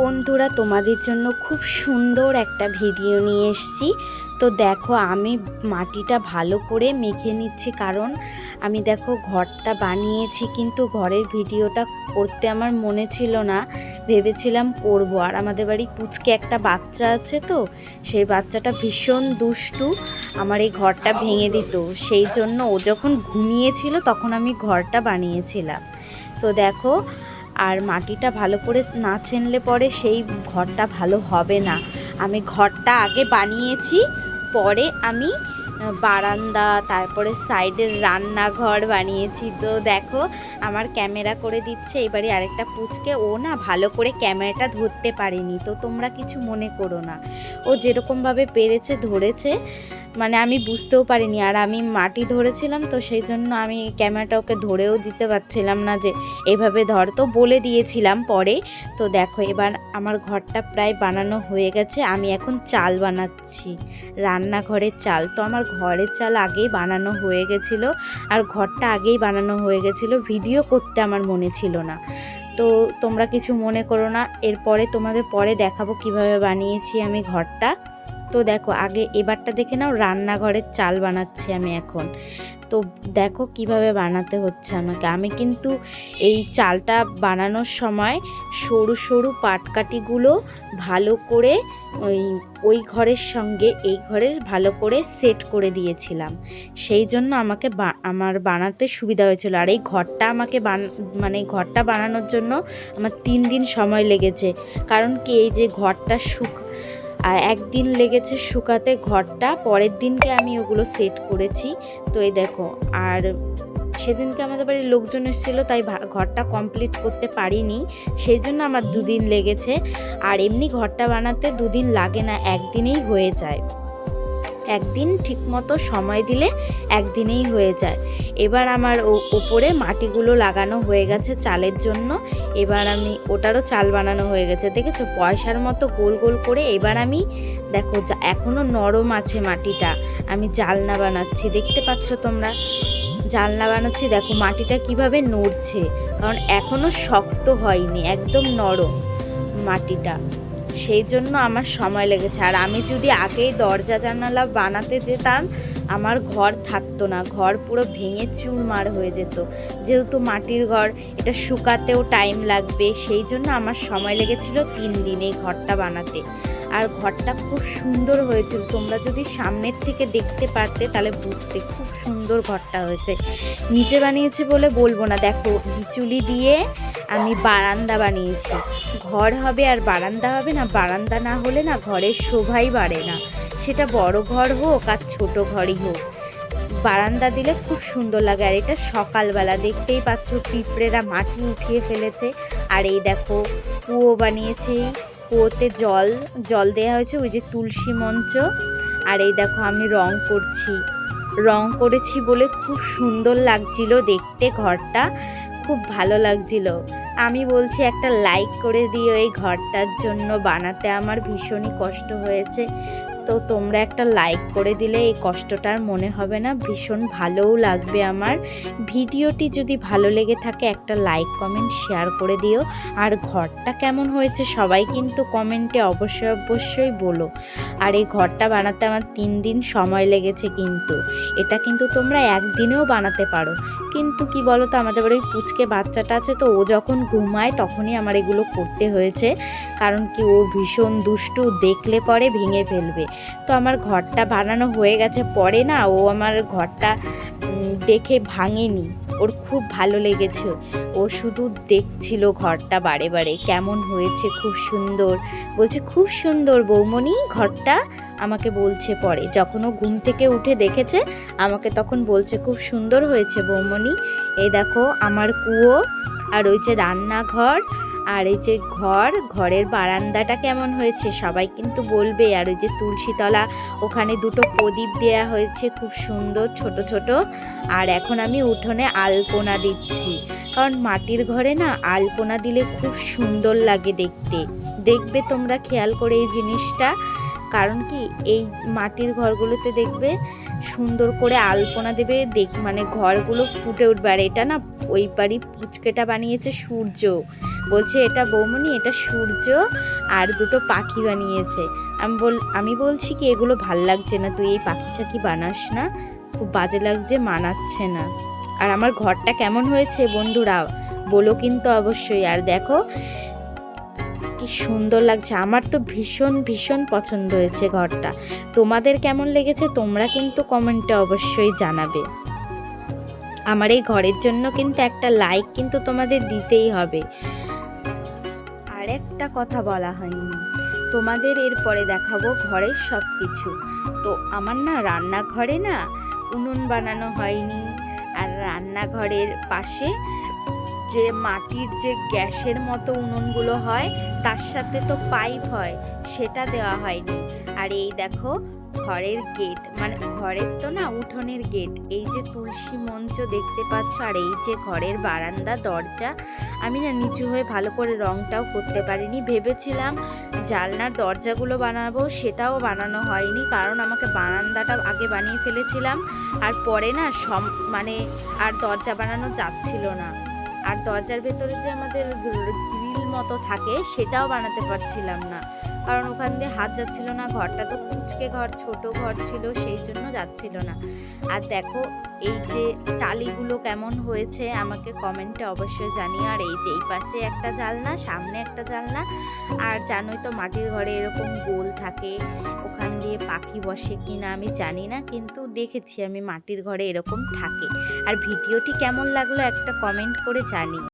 বন্ধুরা, তোমাদের জন্য খুব সুন্দর একটা ভিডিও নিয়ে এসেছি। তো দেখো, আমি মাটিটা ভালো করে মেখে নিচ্ছি, কারণ আমি দেখো ঘরটা বানিয়েছি, কিন্তু ঘরের ভিডিওটা করতে আমার মনে ছিল না। ভেবেছিলাম করব। আর আমাদের বাড়ি পুচকে একটা বাচ্চা আছে তো, সেই বাচ্চাটা ভীষণ দুষ্টু, আমার এই ঘরটা ভেঙে দিত। সেই জন্য ও যখন ঘুমিয়েছিল, তখন আমি ঘরটা বানিয়েছিলাম। তো দেখো আর মাটিটা ভালো করে না চেনলে পরে সেই ঘরটা ভালো হবে না। আমি ঘরটা আগে বানিয়েছি, পরে আমি বারান্দা, তারপরে সাইডের রান্নাঘর বানিয়েছি। তো দেখো, আমার ক্যামেরা করে দিচ্ছে, এবারে আরেকটা পুচকে, ও না ভালো করে ক্যামেরাটা ধরতে পারেনি। তো তোমরা কিছু মনে করো না। ও যেরকমভাবে পেরেছে, ধরেছে। মানে আমি বুঝতেও পারিনি, আর আমি মাটি ধরেছিলাম তো সেই জন্য আমি ক্যামেরাটা ওকে ধরেও দিতে পারছিলাম না যে এভাবে ধর। তো বলে দিয়েছিলাম পরে, তো দেখো এবার আমার ঘরটা প্রায় বানানো হয়ে গেছে, আমি এখন চাল বানাচ্ছি, রান্নাঘরের চাল। তো আমার ঘরের চাল আগেই বানানো হয়ে গেছিল, আর ঘরটা আগেই বানানো হয়ে গেছিল, ভিডিও করতে আমার মনে ছিল না। তো তোমরা কিছু মনে করো না, এরপরে তোমাদের পরে দেখাবো কীভাবে বানিয়েছি আমি ঘরটা। তো দেখো, আগে এবারটা দেখে নাও, রান্নাঘরের চাল বানাচ্ছি আমি এখন। তো দেখো কীভাবে বানাতে হচ্ছে আমাকে। আমি কিন্তু এই চালটা বানানোর সময় সরু সরু পাটকাঠিগুলো ভালো করে ওই ওই ঘরের সঙ্গে এই ঘরের ভালো করে সেট করে দিয়েছিলাম। সেই জন্য আমাকে আমার বানাতে সুবিধা হয়েছিল। আর এই ঘরটা আমাকে বান মানে ঘরটা বানানোর জন্য আমার তিন দিন সময় লেগেছে। কারণ কি, এই যে ঘরটা শুক আর একদিন লেগেছে শুকাতে ঘরটা, পরের দিনকে আমি ওগুলো সেট করেছি। তো এই দেখো, আর সেদিনকে আমাদের বাড়ির লোকজন এসেছিল, তাই ঘরটা কমপ্লিট করতে পারিনি। সেই জন্য আমার দুদিন লেগেছে। আর এমনি ঘরটা বানাতে দুদিন লাগে না, একদিনেই হয়ে যায়। একদিন ঠিকমতো সময় দিলে একদিনেই হয়ে যায়। এবার আমার ওপরে মাটিগুলো লাগানো হয়ে গেছে চালের জন্য। এবার আমি, ওটারও চাল বানানো হয়ে গেছে। দেখেছ? পয়সার মতো গোল গোল করে এবার আমি, দেখো যা- এখনও নরম আছে মাটিটা। আমি জালনা বানাচ্ছি, দেখতে পাচ্ছ তোমরা? জানলা বানাচ্ছি, দেখো মাটিটা কীভাবে নড়ছে। কারণ এখনও শক্ত হয়নি, একদম নরম মাটিটা। সেই জন্য আমার সময় লেগেছে। আর আমি যদি আগেই দরজা, জানালা বানাতে যেতাম, আমার ঘর থাকতো না। ঘর পুরো ভেঙে চুরমার হয়ে যেত। যেহেতু মাটির ঘর, এটা শুকাতেও টাইম লাগবে। সেই জন্য আমার সময় লেগেছিল তিন দিন এই ঘরটা বানাতে। আর ঘরটা খুব সুন্দর হয়েছিল। তোমরা যদি সামনের থেকে দেখতে পারতে, তাহলে বুঝতে খুব সুন্দর ঘরটা হয়েছে। নিচে বানিয়েছি বলে বলব না। দেখো বিচুলি দিয়ে আমি বারান্দা বানিয়েছি। ঘর হবে আর বারান্দা হবে না, বারান্দা না হলে না ঘরের শোভাই বাড়ে না। সেটা বড় ঘর হোক আর ছোট ঘরই হোক। বারান্দা দিলে খুব সুন্দর লাগে আর এটা সকালবেলা দেখতেই পাচ্ছ পিঁপড়েরা মাটি উঠিয়ে ফেলেছে। আর এই দেখো কুয়ো বানিয়েছি কুয়োতে জল জল দেওয়া হয়েছে ওই যে তুলসী মঞ্চ। আর এই দেখো আমি রং করছি। রং করেছি বলে খুব সুন্দর লাগছিল দেখতে ঘরটা। খুব ভালো লাগছিল। আমি বলছি, একটা লাইক করে দিও এই ঘরটার জন্য। বানাতে আমার ভীষণই কষ্ট হয়েছে। তো তোমরা একটা লাইক করে দিলে এই কষ্টটার মনে হবে না। ভীষণ ভালোও লাগবে আমার। ভিডিওটি যদি ভালো লেগে থাকে একটা লাইক কমেন্ট শেয়ার করে দিও। আর ঘরটা কেমন হয়েছে সবাই কিন্তু কমেন্টে অবশ্যই অবশ্যই বলো। আর এই ঘরটা বানাতে আমার তিন দিন সময় লেগেছে কিন্তু। এটা কিন্তু তোমরা একদিনেও বানাতে পারো। কিন্তু কি বলো তো আমাদের বাড়ির পুচকে বাচ্চাটা আছে তো ও যখন ঘুমায় তখনই আমার এগুলো করতে হয়েছে। কারণ কি ও ভীষণ দুষ্টু, দেখলে পরে ভেঙে ফেলবে। তো আমার ঘরটা বানানো হয়ে গেছে। পরে না ও আমার ঘরটা দেখে ভাঙেনি। ওর খুব ভালো লেগেছে। ও শুধু দেখছিল ঘরটা বারে বারে, কেমন হয়েছে, খুব সুন্দর। বলছে, খুব সুন্দর বৌমণি, ঘরটা, আমাকে বলছে পরে। যখন ও ঘুম থেকে উঠে দেখেছে, আমাকে তখন বলছে, খুব সুন্দর হয়েছে বৌমণি। এই দেখো, আমার কুয়ো আর ওই যে রান্নাঘর আর এই যে ঘর, ঘরের বারান্দাটা কেমন হয়েছে সবাই কিন্তু বলবে। আর ওই যে তুলসীতলা, ওখানে দুটো প্রদীপ দেয়া হয়েছে, খুব সুন্দর, ছোট ছোট। আর এখন আমি উঠোনে আলপনা দিচ্ছি। কারণ মাটির ঘরে না আলপনা দিলে খুব সুন্দর লাগে দেখতে। দেখবে তোমরা খেয়াল করে এই জিনিসটা। কারণ কি, এই মাটির ঘরগুলোতে দেখবে সুন্দর করে আলপনা দেবে, দেখ মানে ঘরগুলো ফুটে উঠবে। আর এটা না ওই বাড়ি পুচকেটা বানিয়েছে সূর্য। বলছে, এটা বৌমনি, এটা সূর্য আর দুটো পাখি বানিয়েছে। আমি বল, আমি বলছি কি, এগুলো ভালো লাগছে না, তুই এই পাখি চাকি বানাস না। খুব বাজে লাগছে, মানাচ্ছে না। আর আমার ঘরটা কেমন হয়েছে বন্ধুরা, বলো কিন্তু অবশ্যই। আর দেখো, কি সুন্দর লাগছে। আমার তো ভীষণ ভীষণ পছন্দ হয়েছে ঘরটা। তোমাদের কেমন লেগেছে তোমরা কিন্তু কমেন্টে অবশ্যই জানাবে। আমার এই ঘরের জন্য কিন্তু একটা লাইক কিন্তু তোমাদের দিতেই হবে। আর একটা কথা বলা হয়নি। তোমাদের এরপরে দেখাবো ঘরের সব কিছু তো আমার না রান্নাঘরে না উনুন বানানো হয়নি। আর রান্নাঘরের পাশে যে মাটির যে গ্যাসের মতো উনুনগুলো হয়, তার সাথে তো পাইপ হয়, সেটা দেওয়া হয়নি। আর এই দেখো ঘরের গেট মানে ঘরের তো না, উঠোনের গেট এই যে তুলসী মঞ্চ দেখতে পাচ্ছ, আর এই যে ঘরের বারান্দা, দরজা, আমি না নিচু হয়ে ভালো করে রংটাও করতে পারিনি। ভেবেছিলাম জালনার দরজাগুলো বানাবো, সেটাও বানানো হয়নি, কারণ আমাকে বারান্দাটা আগে বানিয়ে ফেলেছিলাম, আর পরে না সম মানে আর দরজা বানানো যাচ্ছিল না। আর দরজার ভেতরে যে আমাদের গ্রিল মতো থাকে, সেটাও বানাতে পারছিলাম না। কারণ ওখান দিয়ে হাত যাচ্ছিল না, ঘরটা তো কুচকে ঘর, ছোট ঘর ছিল, সেই জন্য যাচ্ছিল না। আর দেখো, এই যে টালিগুলো কেমন হয়েছে, আমাকে কমেন্টে অবশ্যই জানিও। আর এই যে এই পাশে একটা জালনা সামনে একটা জালনা আর জানোই তো মাটির ঘরে এরকম গোল থাকে, ওখান দিয়ে পাখি বসে কিনা আমি জানি না, কিন্তু দেখেছি আমি মাটির ঘরে এরকম থাকে। আর ভিডিওটি কেমন লাগল একটা কমেন্ট করে জানি